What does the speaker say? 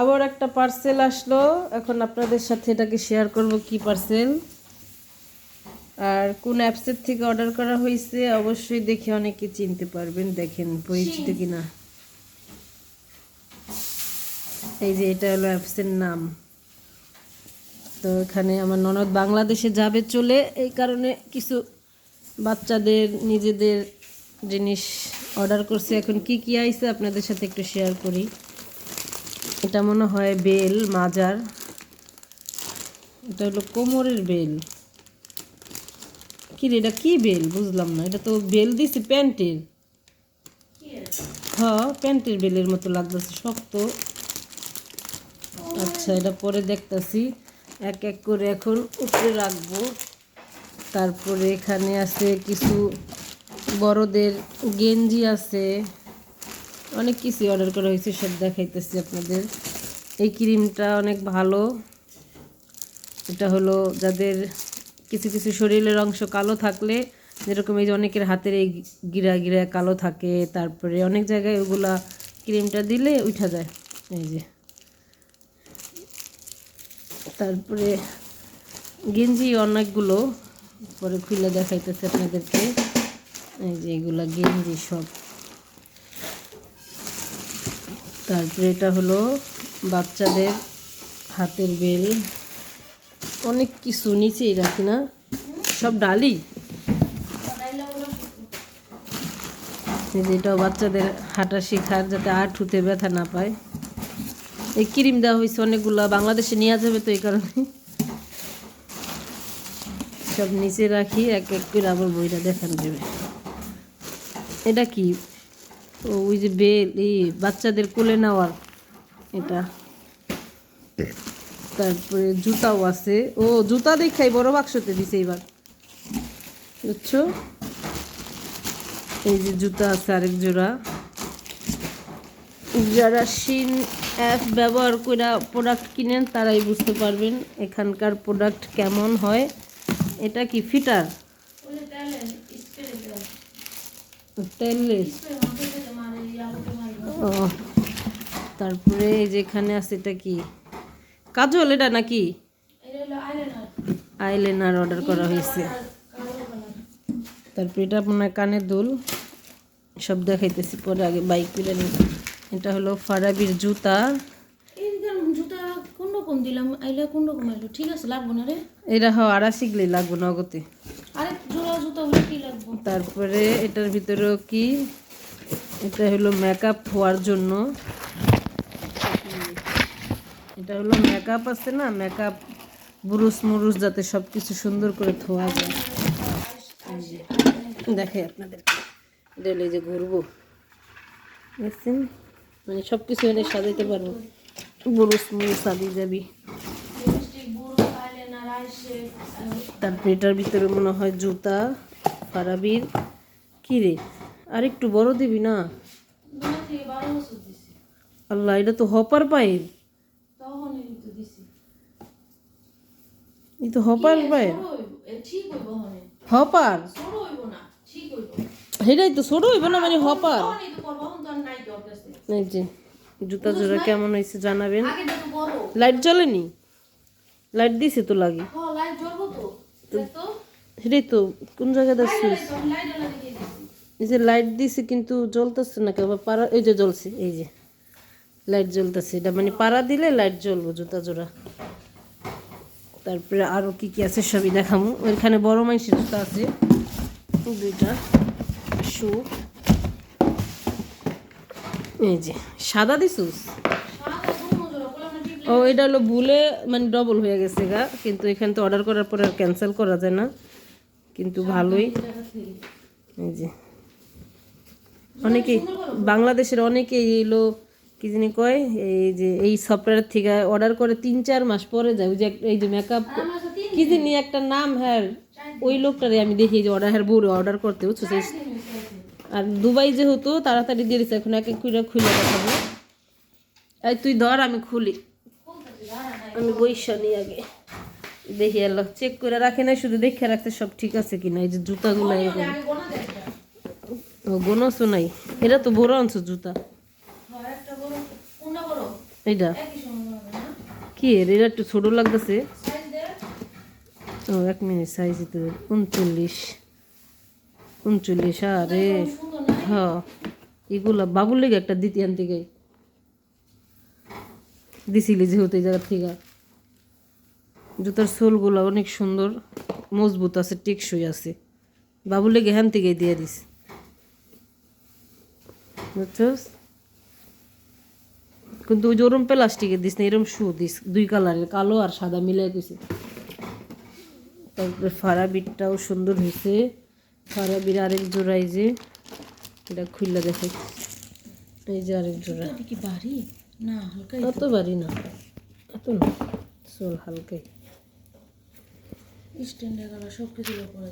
আবার একটা পার্সেল আসলো। এখন আপনাদের সাথে এটাকে শেয়ার করব কি পার্সেল আর কোন অ্যাপসের থেকে অর্ডার করা হয়েছে অবশ্যই দেখে অনেকে চিনতে পারবেন। দেখেন পরিচিত কিনা। এই যে এটা হলো অ্যাপসের নাম। তো এখানে আমার ননদ বাংলাদেশে যাবে চলে। এই কারণে কিছু বাচ্চাদের নিজেদের জিনিস অর্ডার করছে। এখন কি কি আইছে আপনাদের সাথে একটু শেয়ার করি। এটা মনে হয় বেল, মাজার। এটা হলো কোমরের বেল। কি রে, এটা কি বেল? বুঝলাম না, এটা তো বেল দিছি প্যান্টের। হ্যাঁ প্যান্টের বেলের মতো লাগতেছে, শক্ত। আচ্ছা এটা পরে দেখতাছি। এক এক করে এখন উপরে রাখব। তারপরে এখানে আছে কিছু বড়দের গেঞ্জি আছে। অনেক কিছুই অর্ডার করা হয়েছে, সব দেখাইতেছি আপনাদের। এই ক্রিমটা অনেক ভালো। এটা হলো যাদের কিছু কিছু শরীরের অংশ কালো থাকলে, যেরকম এই যে অনেকের হাতের এই গিরা গিরা কালো থাকে, তারপরে অনেক জায়গায় ওগুলা ক্রিমটা দিলে উঠা যায়। এই যে। তারপরে গেঞ্জি অনেকগুলো, পরে খুলে দেখাইতেছে আপনাদেরকে। এই যে এগুলা গেঞ্জি সব। তারপরে এটা হলো বাচ্চাদের হাতের বেল। অনেক কিছু, নিচেই রাখি না। সব ডালি? এই যে এটাও বাচ্চাদের হাঁটা শেখার যাতে আর ঠুতে ব্যথা না পায়। এই ক্রিম দেওয়া হয়েছে অনেকগুলো, বাংলাদেশে নিয়ে যাবে তো এই কারণে। সব নিচে রাখি, এক এক করে আবার বইটা দেখানো যাবে। এটা কি? ও ওই যে বেল এই বাচ্চাদের কোলে নেওয়ার এটা। তারপরে জুতাও আছে। ও জুতা দেখাই বড় বাক্সতে দিছে এবার। বুঝছ? এই যে জুতা আছে আরেক জোড়া। যারা শিন অ্যাপ ব্যবহার করে প্রোডাক্ট কিনেন তারাই বুঝতে পারবেন এখানকার প্রোডাক্ট কেমন হয়। এটা কি ফিটার ও তারপরে এই যে আছে এটা কি? কাজল এটা নাকি? আইলাইনার অর্ডার করা হয়েছে। তারপরে এটা আপনার কানের দুল। সব দেখাইতেছি পরে আগে বাইক নিই। এটা হলো ফারাবির জুতা। জুতা কোন রকম দিলাম? আইলা কোন রকম আইলো ঠিক আছে লাগবো না রে। এটা হ আড়া শিখলেই লাগবো নগদে আরে জোড়া জুতা হলে কি লাগবো তারপরে এটার ভিতরেও কি? এটা হলো মেকআপ হওয়ার জন্য। এটা হলো মেকআপ আছে না? মেকআপ বুরুস মুরুস যাতে সব কিছু সুন্দর করে ধোয়া যায়। দেখে আপনাদের। এই যে ঘুরবো। দেখছেন? মানে সব কিছু এনে সাজাইতে পারব। বুরুস মুরুস সাজিয়ে যাবি তারপরে এটার ভিতরে মনে হয় জুতা। ফারাবির কি রে? আর একটু বড় দিবি না? আল্লাহ এটা তো হপার পায়ের। এই তো হপার পায়ের। হপার? সেটাই তো ছোট হইব না মানে হপার। এই যে জুতা জোড়া কেমন হয়েছে জানাবেন? লাইট জ্বলেনি? লাইট দিছে তো লাগে। লাইট জ্বলবো তো। সেটাই তো কোন জায়গায় দেখছিস এই যে। লাইট দিছে কিন্তু জ্বলতেছে না কেউ পাড়া এই যে জ্বলছে এই যে। লাইট জ্বলতেছে এটা মানে পাড়া দিলে লাইট জ্বলবো জুতা জোড়া। তারপরে আরও কি কি আছে সবই দেখামু। ওইখানে বড় মাইসের জুতা আছে দুইটা শু। এই যে সাদা দিছুস? ও এটা হলো ভুলে মানে ডবল হয়ে গেছে গা কিন্তু এখানে তো অর্ডার করার পরে আর ক্যান্সেল করা যায় না। কিন্তু ভালোই। এই যে। অনেকেই বাংলাদেশের অনেকেই এলো কি জানি কয় এই যে এই সফটওয়্যার থেকে অর্ডার করে তিন চার মাস পরে যায়। ওই যে এই যে মেকআপ কি জানি একটা নাম হ্যাঁ ওই লোকটারে আমি দেখি যে অর্ডার হ্যাঁ বুড়ো অর্ডার করতে বুঝছ? আর দুবাই যেহেতু তাড়াতাড়ি দিয়ে দিচ্ছে এখন এক এক করে খুলে দেখাবো। এই তুই ধর আমি খুলি। আমি বইসা নিই আগে। দেখি আল্লাহ চেক করে রাখে নাই শুধু দেখে রাখতে সব ঠিক আছে কিনা এই যে জুতাগুলো এরকম। ও গোনসও নাই। এটা তো বড় আনছো জুতা। বড় এইটা? কি এর? এটা একটু ছোট লাগতেছে। ও এক মিনিট সাইজ তো উনচল্লিশ। উনচল্লিশ আরে। না? হ্যাঁ এগুলা বাবুর লেগে একটা দিতি আন থেকে দিছিলি যেহেতু এই জায়গা থেকে। জুতার সোলগুলো অনেক সুন্দর মজবুত আছে টেকসই আছে। বাবুর লেগে হ্যান থেকে দিয়ে দিস। বুঝছস? কিন্তু ওই যে ওরম প্লাস্টিকের দিস না এরম শু দিস দুই কালারের কালো আর সাদা মিলাই কইছে। তারপরে ফারাবিরটাও সুন্দর হয়েছে ফারাবির আরেক জোড়াই যে এটা খুললা দেখে। এই যে আরেক জোড়া। কি বাড়ি? না হালকা অত বাড়ি না। এত না সোল হালকাই। স্ট্যান্ডে গেল সব কিছু করে পরে